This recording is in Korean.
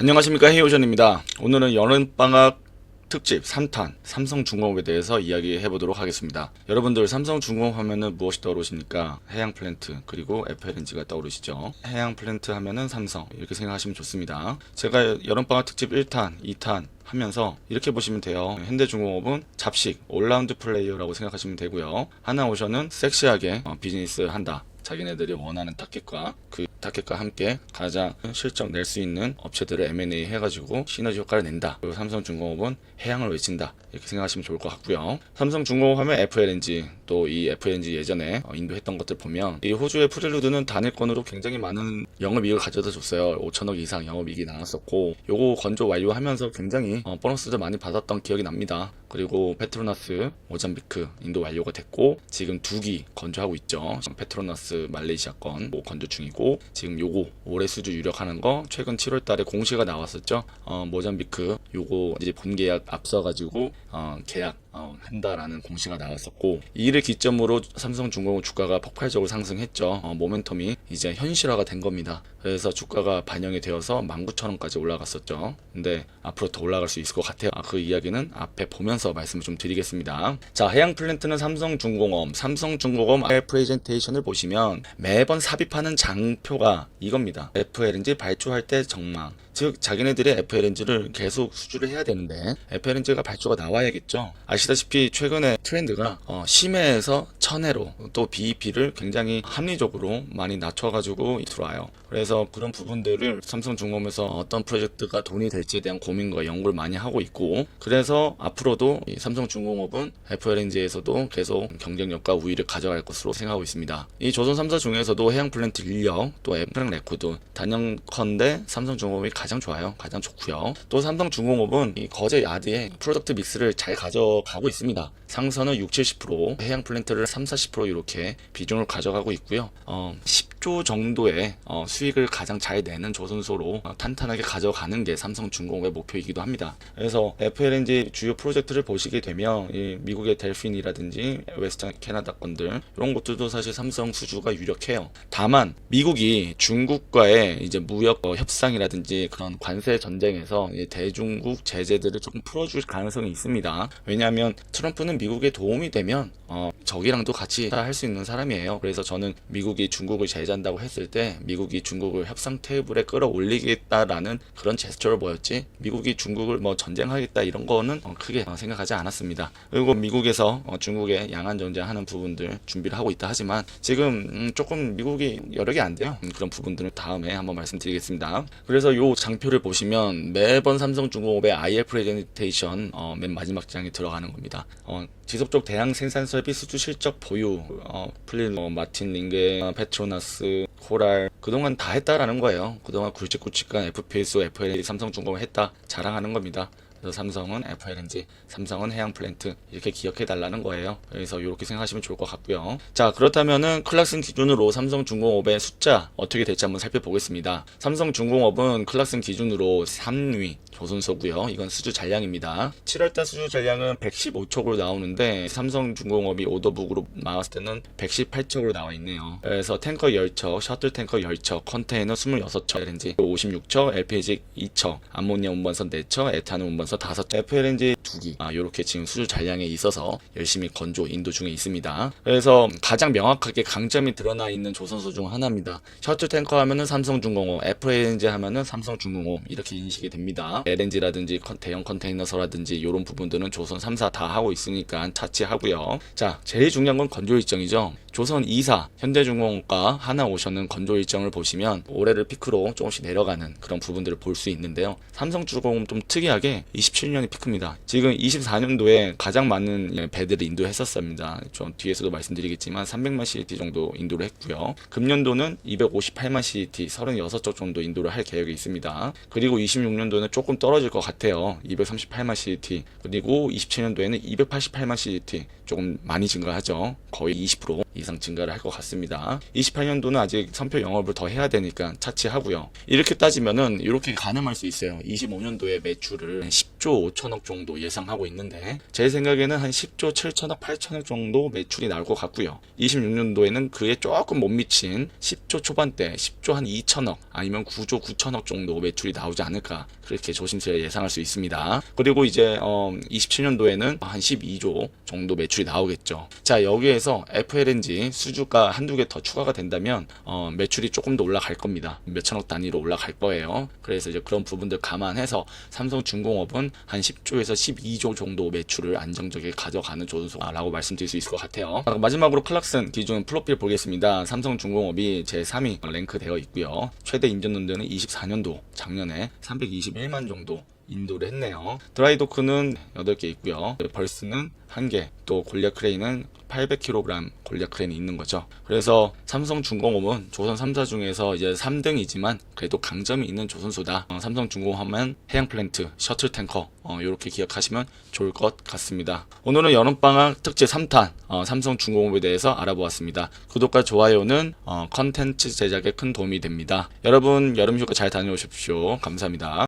안녕하십니까 헤이오전입니다. 오늘은 여름방학 특집 3탄 삼성중공업에 대해서 이야기해 보도록 하겠습니다. 여러분들 삼성중공업 하면은 무엇이 떠오르십니까? 해양 플랜트 그리고 FLNG가 떠오르시죠. 해양 플랜트 하면은 삼성 이렇게 생각하시면 좋습니다. 제가 여름방학 특집 1탄, 2탄 하면서 이렇게 보시면 돼요. 현대중공업은 잡식 올라운드 플레이어라고 생각하시면 되고요. 하나오션은 섹시하게 어, 비즈니스 한다. 자기네들이 원하는 타겟과 그 타겟과 함께 가장 실적 낼 수 있는 업체들을 M&A 해가지고 시너지 효과를 낸다. 그리고 삼성중공업은 해양을 외친다. 이렇게 생각하시면 좋을 것 같고요. 삼성중공업 하면 FLNG 또 이 FLNG 예전에 어, 인도했던 것들 보면 이 호주의 프렐루드는 단일권으로 굉장히 많은 영업이익을 가져다 줬어요. 5천억 이상 영업이익이 나왔었고 요거 건조 완료하면서 굉장히 어, 보너스도 많이 받았던 기억이 납니다. 그리고 페트로나스 모잠비크 인도 완료가 됐고 지금 두기 건조하고 있죠. 페트로나스 말레이시아 건 뭐 건조 중이고 지금 요거 올해 수주 유력하는 거 최근 7월 달에 공시가 나왔었죠. 어, 모잠비크 요거 이제 본 계약 앞서가지고 어, 계약 어, 한다라는 공시가 나왔었고 이 일을 기점으로 삼성중공업 주가가 폭발적으로 상승했죠. 어, 모멘텀이 이제 현실화가 된 겁니다. 그래서 주가가 반영이 되어서 19,000원까지 올라갔었죠. 근데 앞으로 더 올라갈 수 있을 것 같아요. 아, 그 이야기는 앞에 보면서 말씀을 좀 드리겠습니다. 자, 해양 플랜트는 삼성중공업, 삼성중공업 프레젠테이션을 보시면 매번 삽입하는 장표가 이겁니다. FLNG 발주할 때 정망. 즉 자기네들의 FLNG를 계속 수주를 해야 되는데 FLNG가 발주가 나와야겠죠. 아시다시피 최근에 트렌드가 어, 심해에서 천해로 또 BEP를 굉장히 합리적으로 많이 낮춰가지고 들어와요. 그래서 그런 부분들을 삼성중공업에서 어떤 프로젝트가 돈이 될지에 대한 고민과 연구를 많이 하고 있고 그래서 앞으로도 이 삼성중공업은 FLNG에서도 계속 경쟁력과 우위를 가져갈 것으로 생각하고 있습니다. 이 조선 3사 중에서도 해양 플랜트 인력 또 애플 레코드 단연컨대 삼성중공업이 가장 좋아요. 가장 좋고요. 또 삼성중공업은 이 거제 야드의 프로덕트 믹스를 잘 가져가고 있습니다. 상선은 6, 70% 해양 플랜트를 3, 40% 이렇게 비중을 가져가고 있고요. 어, 10조 정도의 어, 수익을 가장 잘 내는 조선소로 어, 탄탄하게 가져가는 게 삼성중공업의 목표이기도 합니다. 그래서 FLNG 주요 프로젝트를 보시게 되면 이 미국의 델핀이라든지 웨스턴 캐나다 건들 이런 것들도 사실 삼성 수주가 유력해요. 다만 미국이 중국과의 이제 무역 어, 협상이라든지 그런 관세 전쟁에서 이 대중국 제재들을 조금 풀어줄 가능성이 있습니다. 왜냐하면 트럼프는 미국에 도움이 되면 어, 적이랑도 같이 할 수 있는 사람이에요. 그래서 저는 미국이 중국을 제재한다고 했을 때 미국이 중국을 협상 테이블에 끌어올리겠다라는 그런 제스처를 보였지 미국이 중국을 뭐 전쟁하겠다 이런 거는 어, 크게 어, 생각하지 않았습니다. 그리고 미국에서 어, 중국에 양안 전쟁하는 부분들 준비를 하고 있다 하지만 지금 음, 조금 미국이 여력이 안 돼요. 음, 그런 부분들은 다음에 한번 말씀드리겠습니다. 그래서 요 장표를 보시면 매번 삼성중공업의 IR 프레젠테이션 어, 맨 마지막 장에 들어가는 겁니다. 어, 지속적 대량 생산 설비 수주 실적 보유, 어, 플린, 어, 마틴 링게, 어, 페트로나스, 코랄 그동안 다 했다라는 거예요. 그동안 굵직굵직한 FPSO, FLNG 삼성중공업 했다 자랑하는 겁니다. 그래서 삼성은 FLNG, 삼성은 해양 플랜트 이렇게 기억해 달라는 거예요. 그래서 이렇게 생각하시면 좋을 것 같고요. 자 그렇다면은 클락슨 기준으로 삼성 중공업의 숫자 어떻게 될지 한번 살펴보겠습니다. 삼성 중공업은 클락슨 기준으로 3위 조선소고요. 이건 수주 잔량입니다. 7월달 수주 잔량은 115척으로 나오는데 삼성중공업이 오더북으로 나왔을 때는 118척으로 나와 있네요. 그래서 탱커 10척, 셔틀 탱커 10척, 컨테이너 26척, LNG 56척, LPG 2척, 암모니아 운반선 4척, 에탄올 운반선 5척, FLNG 2기. 아, 요렇게 지금 수주 잔량에 있어서 열심히 건조 인도 중에 있습니다. 그래서 가장 명확하게 강점이 드러나 있는 조선소 중 하나입니다. 셔틀 탱커 하면은 삼성중공업, FLNG 하면은 삼성중공업 이렇게 인식이 됩니다. LNG라든지 대형 컨테이너서라든지 이런 부분들은 조선 3사 다 하고 있으니까 차치하고요. 자, 제일 중요한 건 건조 일정이죠. 조선 2사, 현대중공업과 하나오션은 건조 일정을 보시면 올해를 피크로 조금씩 내려가는 그런 부분들을 볼 수 있는데요. 삼성중공업은 좀 특이하게 27년이 피크입니다. 지금 24년도에 가장 많은 예, 배들을 인도했었습니다. 좀 뒤에서도 말씀드리겠지만 300만 CT 정도 인도를 했고요. 금년도는 258만 CT 36쪽 정도 인도를 할 계획이 있습니다. 그리고 26년도는 조금 떨어질 것 같아요. 238만 CT 그리고 27년도에는 288만 CT 조금 많이 증가하죠. 거의 20% 이상 증가를 할 것 같습니다. 28년도는 아직 선표 영업을 더 해야 되니까 차치하고요. 이렇게 따지면은 이렇게 가늠할 수 있어요. 25년도에 매출을 10조 5천억 정도 예상하고 있는데 제 생각에는 한 10조 7천억 8천억 정도 매출이 나올 것 같고요. 26년도에는 그에 조금 못 미친 10조 초반대 10조 한 2천억 아니면 9조 9천억 정도 매출이 나오지 않을까 그렇게 조심스레 예상할 수 있습니다. 그리고 이제 어, 27년도에는 한 12조 정도 매출이 나오겠죠. 자 여기에서 FLNG 수주가 한두 개 더 추가가 된다면 어, 매출이 조금 더 올라갈 겁니다. 몇천억 단위로 올라갈 거예요. 그래서 이제 그런 부분들 감안해서 삼성중공업은 한 10조에서 12조 정도 매출을 안정적으로 가져가는 조선소라고 말씀드릴 수 있을 것 같아요. 자, 마지막으로 클락슨 기준 프로필 보겠습니다. 삼성중공업이 제 3위 랭크되어 있고요. 최대 인전 연도는 24년도 작년에 321만 정도 인도를 했네요. 드라이도크는 8개 있고요. 벌스는 1개, 또 골리앗 크레인은 800kg 골리 앗 크레인이 있는 거죠. 그래서 삼성중공업은 조선 3사 중에서 이제 3등이지만 그래도 강점이 있는 조선소다. 어, 삼성중공업 하면 해양 플랜트, 셔틀 탱커 어, 이렇게 기억하시면 좋을 것 같습니다. 오늘은 여름방학 특집 3탄 어, 삼성중공업에 대해서 알아보았습니다. 구독과 좋아요는 어, 컨텐츠 제작에 큰 도움이 됩니다. 여러분 여름휴가 잘 다녀오십시오. 감사합니다.